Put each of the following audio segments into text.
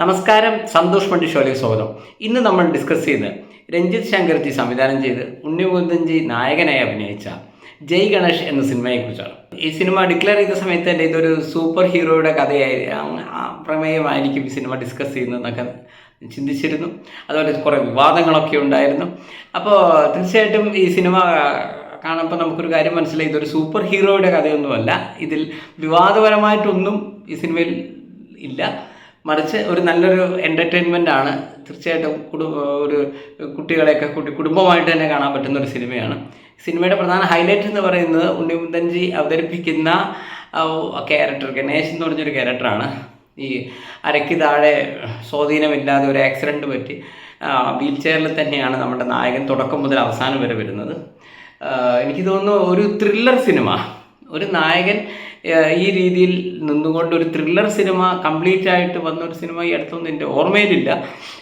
നമസ്കാരം സന്തോഷ് പണ്ഡി ഷോയിലേക്ക് സ്വാഗതം. ഇന്ന് നമ്മൾ ഡിസ്കസ് ചെയ്യുന്നത് രഞ്ജിത് ശങ്കർജി സംവിധാനം ചെയ്ത് ഉണ്ണിമുകുന്ദൻജി നായകനായി അഭിനയിച്ച ജയ് ഗണേഷ് എന്ന സിനിമയെക്കുറിച്ചാണ്. ഈ സിനിമ ഡിക്ലെയർ ചെയ്ത സമയത്ത് തന്നെ ഇതൊരു സൂപ്പർ ഹീറോയുടെ കഥയായി പ്രമേയമായിരിക്കും ഈ സിനിമ ഡിസ്കസ് ചെയ്യുന്നതെന്നൊക്കെ ചിന്തിച്ചിരുന്നു. അതുപോലെ കുറേ വിവാദങ്ങളൊക്കെ ഉണ്ടായിരുന്നു. അപ്പോൾ തീർച്ചയായിട്ടും ഈ സിനിമ കാണുമ്പോൾ നമുക്കൊരു കാര്യം മനസ്സിലായി. ഇതൊരു സൂപ്പർ ഹീറോയുടെ കഥയൊന്നുമല്ല. ഇതിൽ വിവാദപരമായിട്ടൊന്നും ഈ സിനിമയിൽ ഇല്ല. മറിച്ച് ഒരു നല്ലൊരു എന്റർടൈൻമെന്റ് ആണ്. തീർച്ചയായിട്ടും കുടു ഒരു കുട്ടികളെയൊക്കെ കുട്ടി കുടുംബമായിട്ട് തന്നെ കാണാൻ പറ്റുന്ന ഒരു സിനിമയാണ്. സിനിമയുടെ പ്രധാന ഹൈലൈറ്റ് എന്ന് പറയുന്നത് ഉണ്ണിമുന്തൻജി അവതരിപ്പിക്കുന്ന ക്യാരക്ടർ ഗണേശ് എന്ന് പറഞ്ഞൊരു ക്യാരക്ടറാണ് ഈ അരയ്ക്ക് താഴെ സ്വാധീനമില്ലാതെ ഒരു ആക്സിഡന്റ് പറ്റി. വീൽ ചെയറിൽ തന്നെയാണ് നമ്മുടെ നായകൻ തുടക്കം മുതൽ അവസാനം വരെ വരുന്നത്. എനിക്ക് തോന്നുന്നു ഒരു ത്രില്ലർ സിനിമ ഒരു നായകൻ ഈ രീതിയിൽ നിന്നുകൊണ്ട് ഒരു ത്രില്ലർ സിനിമ കംപ്ലീറ്റ് ആയിട്ട് വന്ന ഒരു സിനിമ ഈ അടുത്തൊന്നും എന്റെ ഓർമ്മയിലില്ല.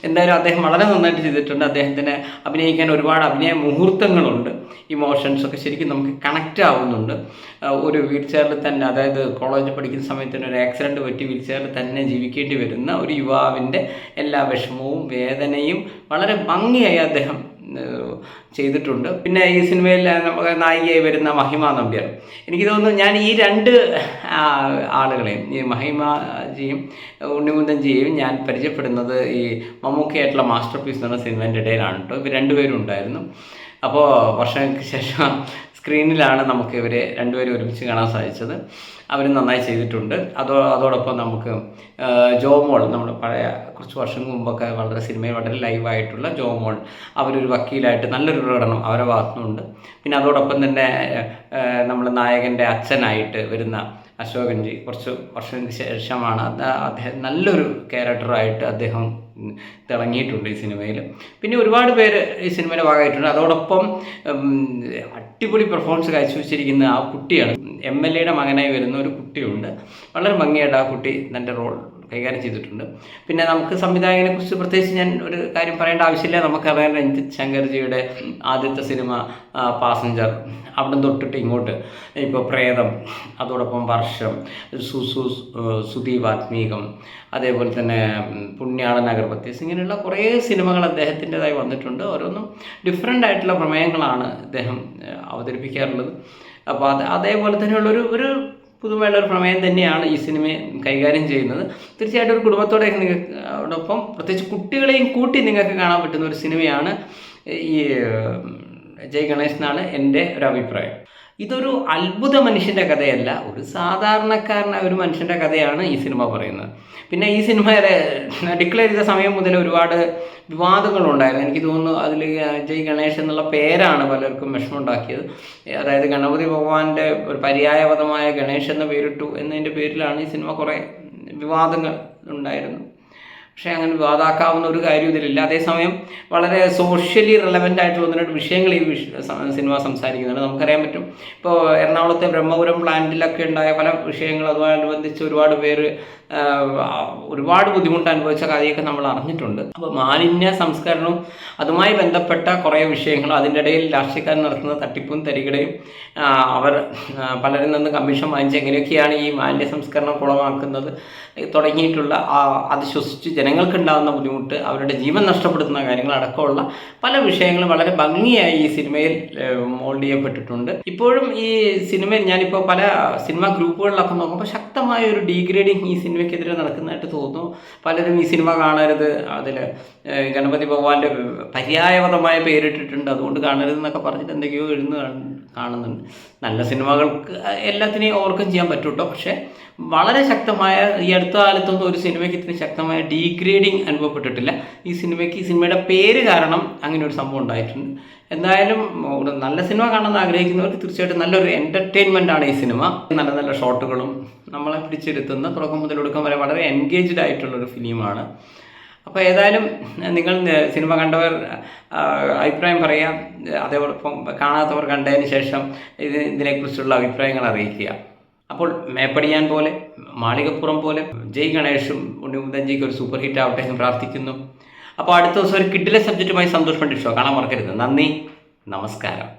എന്തായാലും അദ്ദേഹം വളരെ നന്നായിട്ട് ചെയ്തിട്ടുണ്ട്. അദ്ദേഹത്തിന് അഭിനയിക്കാൻ ഒരുപാട് അഭിനയ മുഹൂർത്തങ്ങളുണ്ട്. ഇമോഷൻസ് ഒക്കെ ശരിക്കും നമുക്ക് കണക്റ്റ് ആവുന്നുണ്ട്. ഒരു വീൽ ചെയറിൽ തന്നെ അതായത് കോളേജിൽ പഠിക്കുന്ന സമയത്ത് തന്നെ ഒരു ആക്സിഡന്റ് പറ്റി വീൽ ചെയറിൽ തന്നെ ജീവിക്കേണ്ടി വരുന്ന ഒരു യുവാവിന്റെ എല്ലാ വിഷമവും വേദനയും വളരെ ഭംഗിയായി അദ്ദേഹം ചെയ്തിട്ടുണ്ട്. പിന്നെ ഈ സിനിമയിൽ നമുക്ക് നായികയായി വരുന്ന മഹിമ നമ്പ്യാർ. എനിക്ക് തോന്നുന്നു ഞാൻ ഈ രണ്ട് ആളുകളെയും ഈ മഹിമജിയും ഉണ്ണിമുന്തൻജിയെയും ഞാൻ പരിചയപ്പെടുന്നത് ഈ മമ്മൂക്കയായിട്ടുള്ള മാസ്റ്റർ പീസ് എന്ന സിനിമേന്റെ ഇടയിലാണ് കേട്ടോ ഇവർ രണ്ടുപേരും ഉണ്ടായിരുന്നു. അപ്പോൾ വർഷങ്ങൾക്ക് ശേഷം സ്ക്രീനിലാണ് നമുക്ക് ഇവരെ രണ്ടുപേരും ഒരുമിച്ച് കാണാൻ സാധിച്ചത്. അവർ നന്നായി ചെയ്തിട്ടുണ്ട്. അതോ അതോടൊപ്പം നമുക്ക് ജോമോൾ നമ്മൾ പഴയ കുറച്ച് വർഷങ്ങൾക്ക് മുമ്പൊക്കെ വളരെ സിനിമയിൽ വളരെ ലൈവായിട്ടുള്ള ജോമോൾ അവരൊരു വക്കീലായിട്ട് നല്ലൊരു പ്രകടനം അവരെ ഭാഗത്തുനിന്നുണ്ട്. പിന്നെ അതോടൊപ്പം തന്നെ നമ്മൾ നായകന്റെ അച്ഛനായിട്ട് വരുന്ന അശോകൻജി കുറച്ച് വർഷങ്ങൾക്ക് ശേഷമാണ് അദ്ദേഹം നല്ലൊരു ക്യാരക്ടറായിട്ട് അദ്ദേഹം തിളങ്ങിയിട്ടുണ്ട് ഈ സിനിമയിൽ പിന്നെ ഒരുപാട് പേര് ഈ സിനിമയുടെ ഭാഗമായിട്ടുണ്ട്. അതോടൊപ്പം അടിപൊളി പെർഫോമൻസ് കാഴ്ചവെച്ചിരിക്കുന്ന ആ കുട്ടിയാണ്. എം എൽ എയുടെ മകനായി വരുന്ന ഒരു കുട്ടിയുണ്ട്. വളരെ ഭംഗിയായിട്ട് ആ കുട്ടി തന്റെ റോൾ കൈകാര്യം ചെയ്തിട്ടുണ്ട്. പിന്നെ നമുക്ക് സംവിധായകനെ കുറിച്ച് പ്രത്യേകിച്ച് ഞാൻ ഒരു കാര്യം പറയേണ്ട ആവശ്യമില്ല. നമുക്കറിയാം രഞ്ജിത്ത് ശങ്കർജിയുടെ ആദ്യത്തെ സിനിമ പാസഞ്ചർ അവിടെ തൊട്ടിട്ട് ഇങ്ങോട്ട് ഇപ്പോൾ പ്രേതം അതോടൊപ്പം വർഷം സുസു സുദീപ് ആത്മീകം അതേപോലെ തന്നെ പുണ്യാളൻ അഗർബത്തീസ് ഇങ്ങനെയുള്ള കുറേ സിനിമകൾ അദ്ദേഹത്തിന്റെതായി വന്നിട്ടുണ്ട്. ഓരോന്നും ഡിഫറെന്റ് ആയിട്ടുള്ള പ്രമേയങ്ങളാണ് അദ്ദേഹം അവതരിപ്പിക്കാറുള്ളത്. അപ്പോൾ അത് അതേപോലെ തന്നെയുള്ള ഒരു ഒരു പുതുമയുള്ള ഒരു പ്രമേയം തന്നെയാണ് ഈ സിനിമയെ കൈകാര്യം ചെയ്യുന്നത്. തീർച്ചയായിട്ടും ഒരു കുടുംബത്തോടെ നിങ്ങൾക്കൊപ്പം പ്രത്യേകിച്ച് കുട്ടികളെയും കൂട്ടി നിങ്ങൾക്ക് കാണാൻ പറ്റുന്ന ഒരു സിനിമയാണ് ഈ ജയ് ഗണേഷ് എന്നാണ് എന്റെ ഒരു അഭിപ്രായം. ഇതൊരു അത്ഭുത മനുഷ്യന്റെ കഥയല്ല ഒരു സാധാരണക്കാരനായ ഒരു മനുഷ്യന്റെ കഥയാണ് ഈ സിനിമ പറയുന്നത്. പിന്നെ ഈ സിനിമയുടെ ഡിക്ലെയർ ചെയ്ത സമയം മുതൽ ഒരുപാട് വിവാദങ്ങളുണ്ടായിരുന്നു. എനിക്ക് തോന്നുന്നു അതിൽ ജയ് ഗണേഷ് എന്നുള്ള പേരാണ് പലർക്കും വിഷമമുണ്ടാക്കിയത്. അതായത് ഗണപതി ഭഗവാന്റെ ഒരു പര്യായപദമായ ഗണേഷ് എന്ന പേരിട്ടു എന്നതിന്റെ പേരിലാണ് ഈ സിനിമ കുറേ വിവാദങ്ങൾ ഉണ്ടായിരുന്നു പക്ഷേ അങ്ങനെ വാതാക്കാവുന്ന ഒരു കാര്യം ഇതിലില്ല. അതേസമയം വളരെ സോഷ്യലി റിലവന്റ് ആയിട്ടുള്ള ഒന്ന് രണ്ട് വിഷയങ്ങൾ ഈ സിനിമ സംസാരിക്കുന്നുണ്ട്. നമുക്കറിയാൻ പറ്റും. ഇപ്പോൾ എറണാകുളത്തെ ബ്രഹ്മപുരം പ്ലാന്റിലൊക്കെ ഉണ്ടായ പല വിഷയങ്ങൾ അതുമാനുബന്ധിച്ച് ഒരുപാട് പേര് ഒരുപാട് ബുദ്ധിമുട്ട് അനുഭവിച്ച കാര്യമൊക്കെ നമ്മൾ അറിഞ്ഞിട്ടുണ്ട്. അപ്പോൾ മാലിന്യ സംസ്കരണവും അതുമായി ബന്ധപ്പെട്ട കുറേ വിഷയങ്ങളും അതിന്റെ ഇടയിൽ രാഷ്ട്രീയക്കാർ നടത്തുന്ന തട്ടിപ്പും തരികടയും അവർ പലരിൽ നിന്ന് കമ്മീഷൻ വാങ്ങിച്ച് എങ്ങനെയൊക്കെയാണ് ഈ മാലിന്യ സംസ്കരണം കുളമാക്കുന്നത് തുടങ്ങിയിട്ടുള്ള അത് ശ്വസിച്ച് ജനങ്ങൾക്കുണ്ടാകുന്ന ബുദ്ധിമുട്ട് അവരുടെ ജീവൻ നഷ്ടപ്പെടുത്തുന്ന കാര്യങ്ങൾ അടക്കമുള്ള പല വിഷയങ്ങളും വളരെ ഭംഗിയായി ഈ സിനിമയിൽ മോൾഡ് ചെയ്യപ്പെട്ടിട്ടുണ്ട്. ഇപ്പോഴും ഈ സിനിമയിൽ ഞാനിപ്പോൾ പല സിനിമ ഗ്രൂപ്പുകളിലൊക്കെ നോക്കുമ്പോൾ ശക്തമായ ഒരു ഡീഗ്രേഡിങ് ഈ സിനിമയ്ക്കെതിരെ നടക്കുന്നതായിട്ട് തോന്നുന്നു. പലരും ഈ സിനിമ കാണരുത് അതിൽ ഗണപതി ഭഗവാന്റെ പര്യായപദമായ പേരിട്ടിട്ടുണ്ട് അതുകൊണ്ട് കാണരുത് എന്നൊക്കെ പറഞ്ഞിട്ട് എന്തൊക്കെയോ എഴുന്ന് കാണുന്നുണ്ട്. നല്ല സിനിമകൾക്ക് എല്ലാത്തിനെയും ഓവർകം ചെയ്യാൻ പറ്റൂട്ടോ പക്ഷേ വളരെ ശക്തമായ ഈ അടുത്ത കാലത്തൊന്നും ഒരു സിനിമയ്ക്ക് ഇത്ര ശക്തമായ ഡീഗ്രേഡിങ് അനുഭവപ്പെട്ടിട്ടില്ല. ഈ സിനിമയ്ക്ക് ഈ സിനിമയുടെ പേര് കാരണം അങ്ങനെ ഒരു സംഭവം ഉണ്ടായിട്ടുണ്ട്. എന്തായാലും നല്ല സിനിമ കാണാൻ ആഗ്രഹിക്കുന്നവർക്ക് തീർച്ചയായിട്ടും നല്ലൊരു എന്റർടൈൻമെന്റ് ആണ് ഈ സിനിമ. നല്ല നല്ല ഷോട്ടുകളും നമ്മളെ പിടിച്ചെടുത്തുന്ന തുടക്കം മുതൽ ഒടുക്കം വരെ വളരെ എൻഗേജ്ഡ് ആയിട്ടുള്ള ഒരു ഫിലിമാണ്. അപ്പോൾ ഏതായാലും നിങ്ങൾ സിനിമ കണ്ടവർ അഭിപ്രായം പറയാം. അതേപോലെ കാണാത്തവർ കണ്ടതിന് ശേഷം ഇത് ഇതിനെക്കുറിച്ചുള്ള അഭിപ്രായങ്ങൾ അറിയിക്കുക. അപ്പോൾ മേപ്പടിയാൻ പോലെ മാളികപ്പുറം പോലെ ജയ് ഗണേഷും ഉണ്ണിമുന്തൻജിക്ക് ഒരു സൂപ്പർ ഹിറ്റ് ആവട്ടെ എന്ന് പ്രാർത്ഥിക്കുന്നു. അപ്പോൾ അടുത്ത ദിവസം ഒരു കിഡിലെ സബ്ജക്റ്റുമായി സന്തോഷം പണ്ഡിറ്റ് ഷോ കാണാൻ മറക്കരുത്. നന്ദി. നമസ്കാരം.